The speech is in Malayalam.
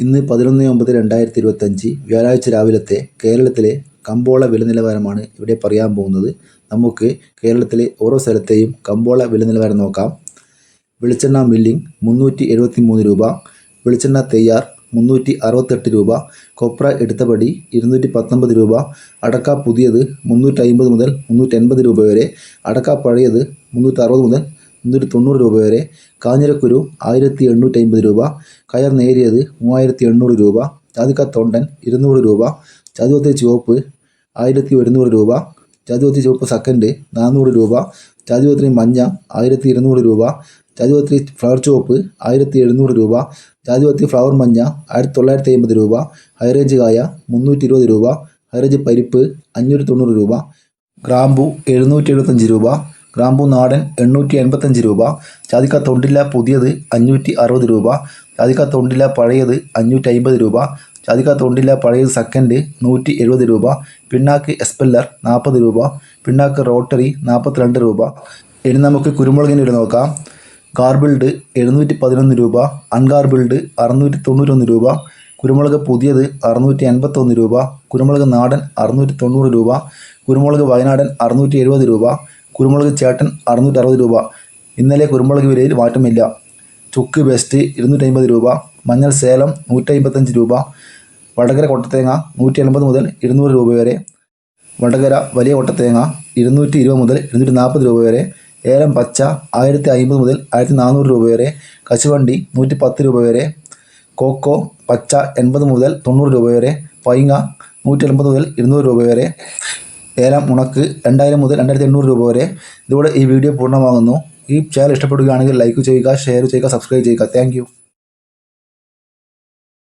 ഇന്ന് പതിനൊന്ന് ഒമ്പത് രണ്ടായിരത്തി ഇരുപത്തഞ്ച് വ്യാഴാഴ്ച രാവിലത്തെ കേരളത്തിലെ കമ്പോള വില നിലവാരമാണ് ഇവിടെ പറയാൻ പോകുന്നത്. നമുക്ക് കേരളത്തിലെ ഓരോ സ്ഥലത്തെയും കമ്പോള വില നിലവാരം നോക്കാം. വെളിച്ചെണ്ണ മില്ലിംഗ് മുന്നൂറ്റി എഴുപത്തി മൂന്ന് രൂപ വെളിച്ചെണ്ണ തെയ്യാർ മുന്നൂറ്റി അറുപത്തെട്ട് രൂപ കൊപ്ര എടുത്തപടി ഇരുന്നൂറ്റി പത്തൊമ്പത് രൂപ അടക്ക പുതിയത് മുന്നൂറ്റി അമ്പത് മുതൽ മുന്നൂറ്റി എൺപത് രൂപ വരെ അടക്ക പഴയത് മുന്നൂറ്റി മുതൽ മുന്നൂറ്റി തൊണ്ണൂറ് രൂപ വരെ. കാഞ്ഞിരക്കുരു ആയിരത്തി എണ്ണൂറ്റി അമ്പത് രൂപ. കയർ നേരിയത് മൂവായിരത്തി എണ്ണൂറ് രൂപ. ജാതിക്ക തൊണ്ടൻ ഇരുന്നൂറ് രൂപ. ജാതിപത്രി ചുവപ്പ് ആയിരത്തി ഒരുന്നൂറ് രൂപ. ജാതിപത്രി ചുവപ്പ് സെക്കൻഡ് നാനൂറ് രൂപ. ജാതിപത്രി മഞ്ഞ ആയിരത്തി ഇരുന്നൂറ് രൂപ. ജാതിപത്രി ഫ്ലവർ ചുവപ്പ് ആയിരത്തി എഴുന്നൂറ് രൂപ. ജാതിപത്രി ഫ്ലവർ മഞ്ഞ ആയിരത്തി തൊള്ളായിരത്തി അമ്പത് രൂപ ഹൈറേഞ്ച് കായ മുന്നൂറ്റി ഇരുപത് രൂപ ഹൈറേഞ്ച് പരിപ്പ് അഞ്ഞൂറ്റി തൊണ്ണൂറ് രൂപ. ഗ്രാമ്പു എഴുന്നൂറ്റി എഴുപത്തഞ്ച് രൂപ. ഗ്രാമ്പു നാടൻ എണ്ണൂറ്റി എൺപത്തഞ്ച് രൂപ. ജാതിക്ക തൊണ്ടില്ല പുതിയത് അഞ്ഞൂറ്റി അറുപത് രൂപ. ജാതിക്ക തൊണ്ടില്ല പഴയത് അഞ്ഞൂറ്റി അമ്പത് രൂപ. ജാതിക്ക തൊണ്ടില്ല പഴയത് സെക്കൻഡ് നൂറ്റി എഴുപത് രൂപ. പിണ്ണാക്ക് എസ്പെല്ലർ നാൽപ്പത് രൂപ. പിണ്ണാക്ക് റോട്ടറി നാൽപ്പത്തിരണ്ട് രൂപ. ഇനി നമുക്ക് കുരുമുളകിന് വില നോക്കാം. ഗാർബിൾഡ് എഴുന്നൂറ്റി പതിനൊന്ന് രൂപ. അൺഗാർബിൾഡ് അറുന്നൂറ്റി തൊണ്ണൂറ്റൊന്ന് രൂപ. കുരുമുളക് പുതിയത് അറുന്നൂറ്റി എൺപത്തൊന്ന് രൂപ. കുരുമുളക് നാടൻ അറുന്നൂറ്റി തൊണ്ണൂറ് രൂപ. കുരുമുളക് വയനാടൻ അറുന്നൂറ്റി എഴുപത് രൂപ. കുരുമുളക് ചേട്ടൻ അറുന്നൂറ്റി അറുപത് രൂപ. ഇന്നലെ കുരുമുളക് വിലയിൽ മാറ്റമില്ല. ചുക്ക് ബെസ്റ്റ് ഇരുന്നൂറ്റമ്പത് രൂപ. മഞ്ഞൾ സേലം നൂറ്റി അമ്പത്തഞ്ച് രൂപ. വടകര കൊട്ടത്തേങ്ങ നൂറ്റി എൺപത് മുതൽ ഇരുന്നൂറ് രൂപ വരെ. വടകര വലിയ കൊട്ടത്തേങ്ങ ഇരുന്നൂറ്റി ഇരുപത് മുതൽ ഇരുന്നൂറ്റി നാൽപ്പത് രൂപ വരെ. ഏലം പച്ച ആയിരത്തി അമ്പത് മുതൽ ആയിരത്തി നാനൂറ് രൂപ വരെ. കശുവണ്ടി നൂറ്റി പത്ത് രൂപ വരെ. കോക്കോ പച്ച എൺപത് മുതൽ തൊണ്ണൂറ് രൂപ വരെ. പൈങ്ങ നൂറ്റി എൺപത് മുതൽ ഇരുന്നൂറ് രൂപ വരെ. ഏലം ഉണക്ക് രണ്ടായിരം മുതൽ രണ്ടായിരത്തി എണ്ണൂറ് രൂപ വരെ. ഇതോടെ ഈ വീഡിയോ പൂർണമാകുന്നു. ഈ ചാനൽ ഇഷ്ടപ്പെടുകയാണെങ്കിൽ ലൈക്ക് ചെയ്യുക ഷെയർ ചെയ്യുക സബ്സ്ക്രൈബ് ചെയ്യുക. താങ്ക്